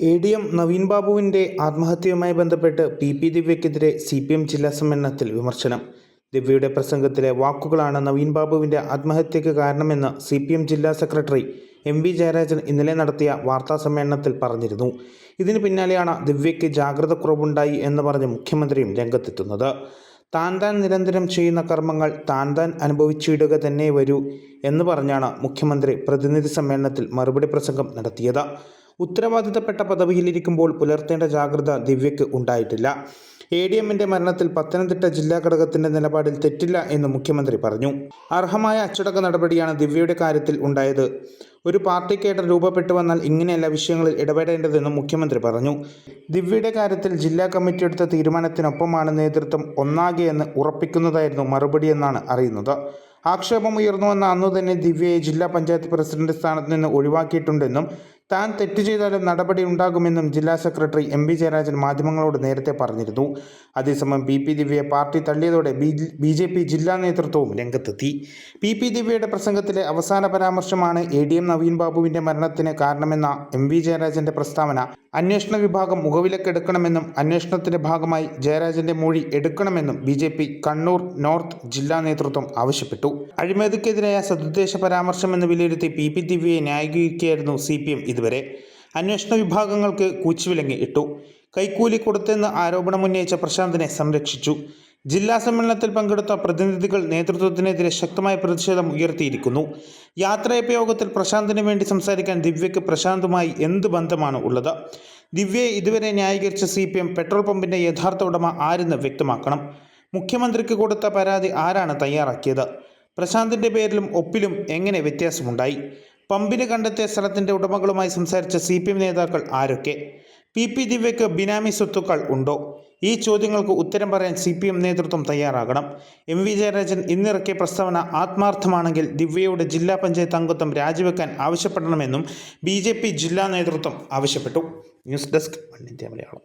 A D M Naveen ബാബുവിന്റെ ആത്മഹത്യയുമായി ബന്ധപ്പെട്ട് പി പി ദിവ്യക്കെതിരെ സി പി എം ജില്ലാ സമ്മേളനത്തിൽ വിമർശനം. ദിവ്യയുടെ പ്രസംഗത്തിലെ വാക്കുകളാണ് നവീൻ ബാബുവിന്റെ ആത്മഹത്യയ്ക്ക് കാരണമെന്ന് സി പി എം ജില്ലാ സെക്രട്ടറി എം വി ജയരാജൻ ഇന്നലെ നടത്തിയ വാർത്താ സമ്മേളനത്തിൽ പറഞ്ഞിരുന്നു. ഇതിന് പിന്നാലെയാണ് ദിവ്യയ്ക്ക് ജാഗ്രത കുറവുണ്ടായി എന്ന് പറഞ്ഞ് മുഖ്യമന്ത്രിയും രംഗത്തെത്തുന്നത്. താൻ താൻ നിരന്തരം ചെയ്യുന്ന കർമ്മങ്ങൾ താൻ താൻ അനുഭവിച്ചിടുക തന്നെ വരൂ എന്ന് പറഞ്ഞാണ് മുഖ്യമന്ത്രി പ്രതിനിധി സമ്മേളനത്തിൽ മറുപടി പ്രസംഗം നടത്തിയത്. ഉത്തരവാദിത്തപ്പെട്ട പദവിയിലിരിക്കുമ്പോൾ പുലർത്തേണ്ട ജാഗ്രത ദിവ്യയ്ക്ക് ഉണ്ടായിട്ടില്ല. എ ഡി എമ്മിന്റെ മരണത്തിൽ പത്തനംതിട്ട ജില്ലാ ഘടകത്തിന്റെ നിലപാടിൽ തെറ്റില്ല എന്ന് മുഖ്യമന്ത്രി പറഞ്ഞു. അർഹമായ അച്ചടക്ക നടപടിയാണ് ദിവ്യയുടെ കാര്യത്തിൽ ഉണ്ടായത്. ഒരു പാർട്ടി കേഡർ രൂപപ്പെട്ടു വന്നാൽ ഇങ്ങനെയല്ല വിഷയങ്ങളിൽ ഇടപെടേണ്ടതെന്നും മുഖ്യമന്ത്രി പറഞ്ഞു. ദിവ്യയുടെ കാര്യത്തിൽ ജില്ലാ കമ്മിറ്റി എടുത്ത തീരുമാനത്തിനൊപ്പമാണ് നേതൃത്വം ഒന്നാകെയെന്ന് ഉറപ്പിക്കുന്നതായിരുന്നു മറുപടിയെന്നാണ് അറിയുന്നത്. ആക്ഷേപം ഉയർന്നുവെന്ന അന്നു തന്നെ ദിവ്യയെ ജില്ലാ പഞ്ചായത്ത് പ്രസിഡന്റ് സ്ഥാനത്ത് നിന്ന് ഒഴിവാക്കിയിട്ടുണ്ടെന്നും താൻ തെറ്റ് ചെയ്താലും നടപടി ഉണ്ടാകുമെന്നും ജില്ലാ സെക്രട്ടറി എം പി ജയരാജൻ മാധ്യമങ്ങളോട് നേരത്തെ പറഞ്ഞിരുന്നു. അതേസമയം പി പി ദിവ്യയെ പാർട്ടി തള്ളിയതോടെ ബി ജെ പി ജില്ലാ നേതൃത്വവും രംഗത്തെത്തി. പി പി ദിവ്യയുടെ പ്രസംഗത്തിലെ അവസാന പരാമർശമാണ് എ ഡി എം നവീൻ ബാബുവിന്റെ മരണത്തിന് കാരണമെന്ന എം വി ജയരാജന്റെ പ്രസ്താവന. അന്വേഷണ വിഭാഗം മുഖവിലക്കെടുക്കണമെന്നും അന്വേഷണത്തിന്റെ ഭാഗമായി ജയരാജന്റെ മൊഴി എടുക്കണമെന്നും B J P Kannur north ജില്ലാ നേതൃത്വം ആവശ്യപ്പെട്ടു. അഴിമതിക്കെതിരായ സതുദ്ദേശ പരാമർശം എന്ന് വിലയിരുത്തി പി പി ദിവ്യയെ ന്യായീകരിക്കുകയായിരുന്നു സി പി എം ഇതുവരെ അന്വേഷണ വിഭാഗങ്ങൾക്ക് കൂച്ചുവിലങ്ങി ഇട്ടു. കൈക്കൂലി കൊടുത്തെന്ന് ആരോപണമുന്നയിച്ച പ്രശാന്തിനെ സംരക്ഷിച്ചു. ജില്ലാ സമ്മേളനത്തിൽ പങ്കെടുത്ത പ്രതിനിധികൾ നേതൃത്വത്തിനെതിരെ ശക്തമായ പ്രതിഷേധം ഉയർത്തിയിരിക്കുന്നു. യാത്രയപ്പ് യോഗത്തിൽ പ്രശാന്തിന് വേണ്ടി സംസാരിക്കാൻ ദിവ്യയ്ക്ക് പ്രശാന്തുമായി എന്ത് ബന്ധമാണ് ഉള്ളത്? ദിവ്യയെ ഇതുവരെ ന്യായീകരിച്ച സി പി എം പെട്രോൾ പമ്പിന്റെ യഥാർത്ഥ ഉടമ ആരെന്ന് വ്യക്തമാക്കണം. മുഖ്യമന്ത്രിക്ക് കൊടുത്ത പരാതി ആരാണ് തയ്യാറാക്കിയത്? പ്രശാന്തിന്റെ പേരിലും ഒപ്പിലും എങ്ങനെ വ്യത്യാസമുണ്ടായി? പമ്പിന് കണ്ടെത്തിയ സ്ഥലത്തിന്റെ ഉടമകളുമായി സംസാരിച്ച സി പി എം നേതാക്കൾ ആരൊക്കെ? പി പി ദിവ്യയ്ക്ക് ബിനാമി സ്വത്തുക്കൾ ഉണ്ടോ? ഈ ചോദ്യങ്ങൾക്ക് ഉത്തരം പറയാൻ സി പി എം നേതൃത്വം തയ്യാറാകണം. എം വി ജയരാജൻ ഇന്നിറക്കിയ പ്രസ്താവന ആത്മാർത്ഥമാണെങ്കിൽ ദിവ്യയുടെ ജില്ലാ പഞ്ചായത്ത് അംഗത്വം രാജിവെക്കാൻ ആവശ്യപ്പെടണമെന്നും ബി ജില്ലാ നേതൃത്വം ആവശ്യപ്പെട്ടു. News desk Malayalam.